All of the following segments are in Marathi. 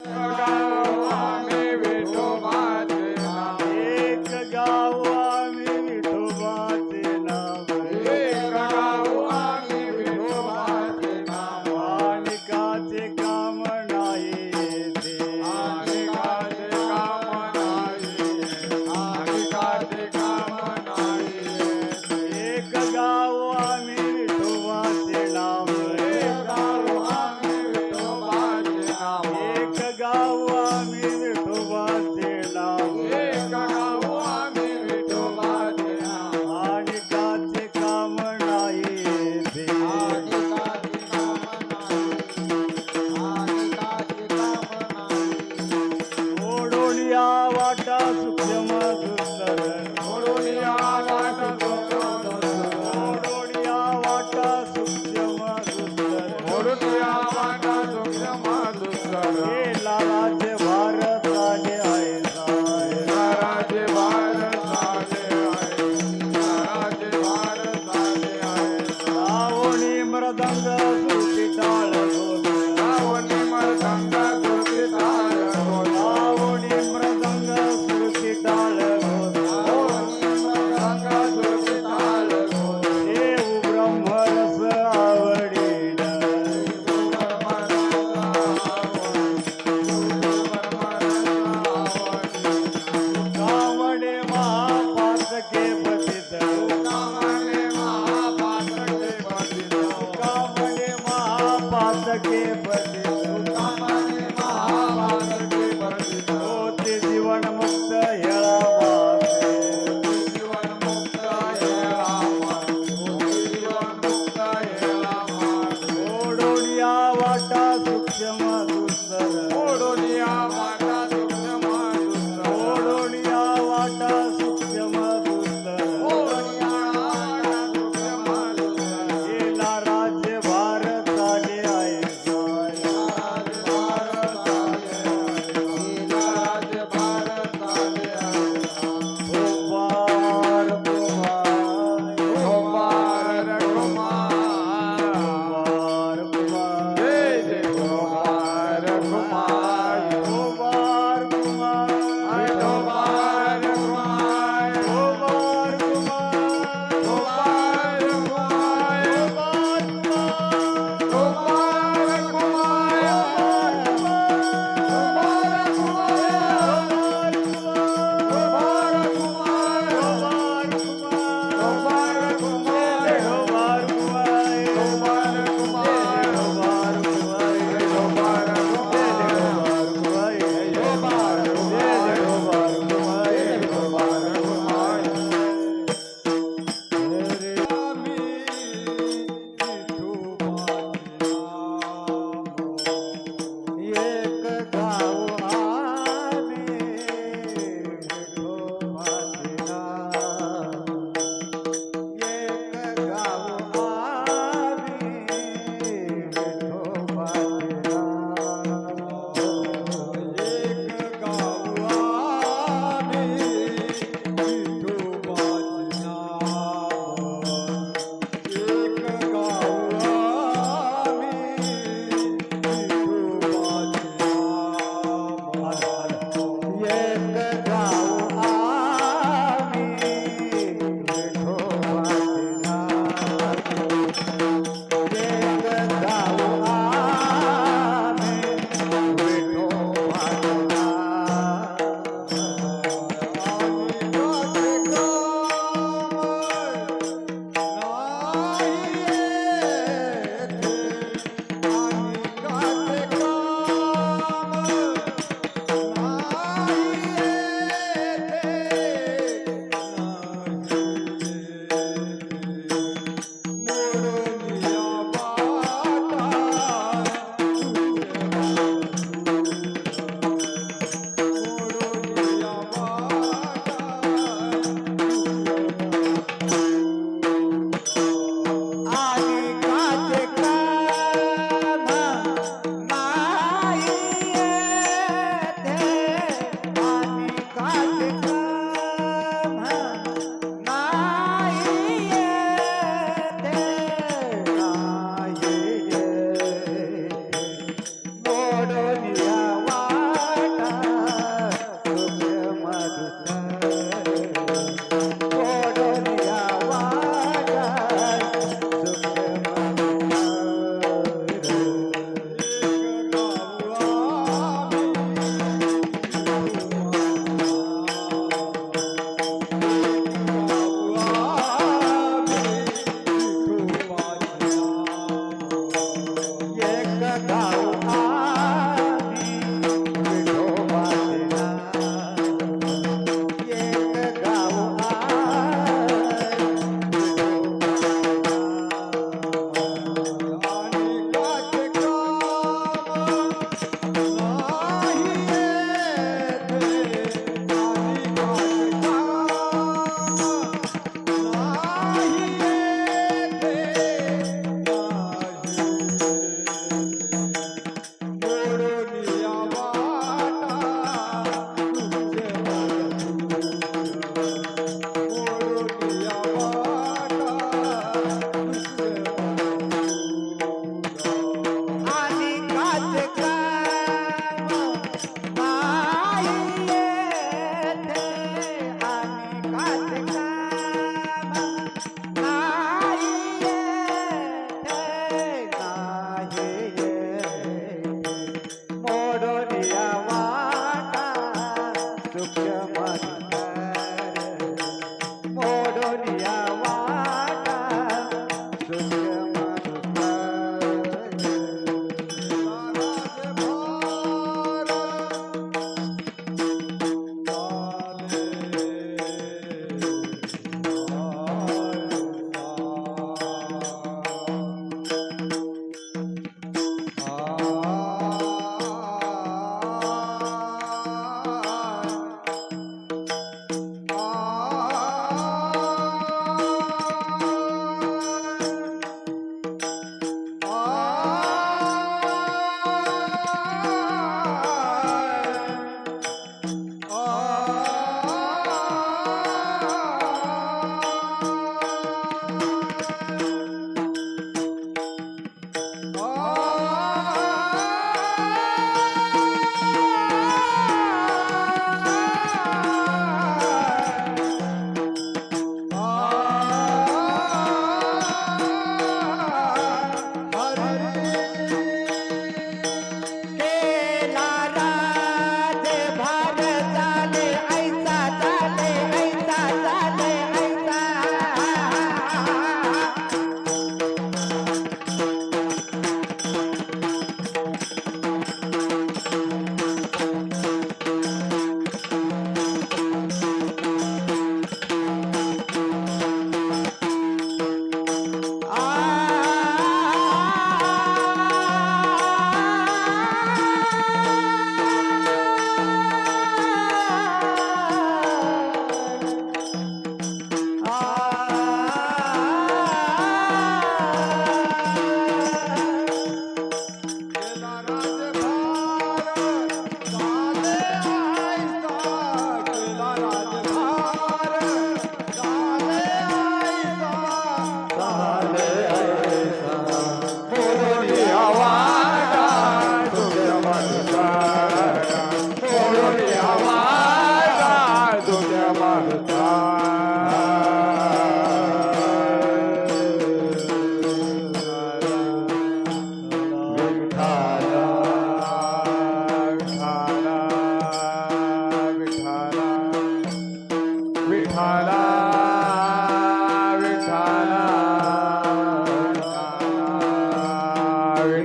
Yeah.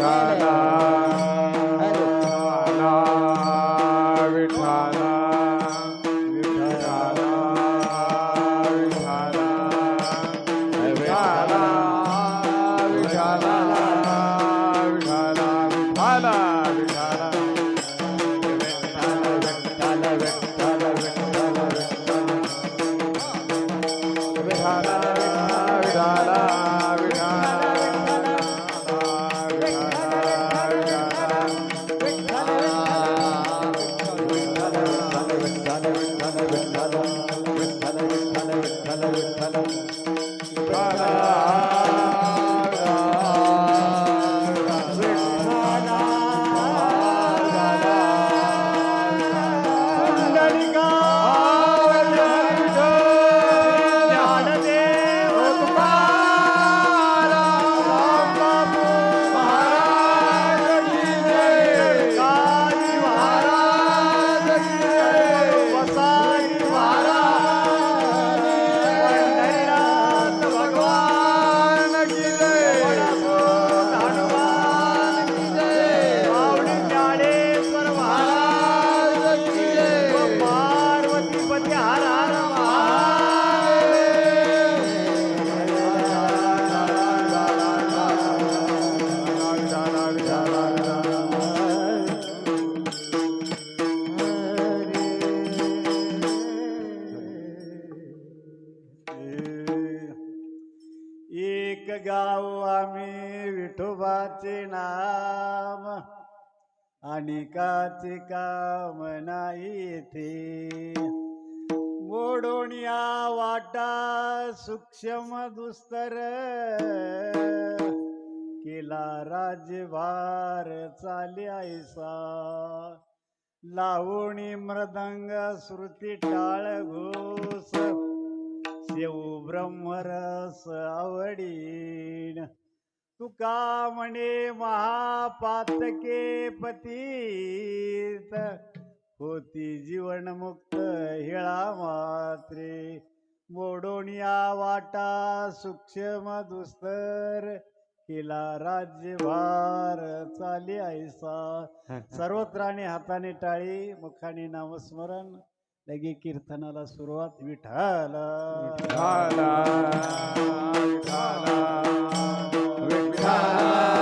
Shana. गाऊ आम्ही विठोबाचे नाम. आणि काचे काम नाही येथे मोडून या वाटा सूक्ष्म दुस्तर. केला राजभार चाल्यायसा लावणी मृदंग श्रुती टाळ घोष शिव ब्रह्मरस आवडीन. तुका म्हणे महापातके पतीत. होती जीवनमुक्त हिळा मात्रे. मोडून या वाटा सूक्ष्म दुस्तर. केला राज्यभार चाली ऐसा सर्वत्र हाताने टाळी मुखाने नामस्मरण. लगे कीर्तनाला सुरुवात विठाल. विठाला विठाला विठाला.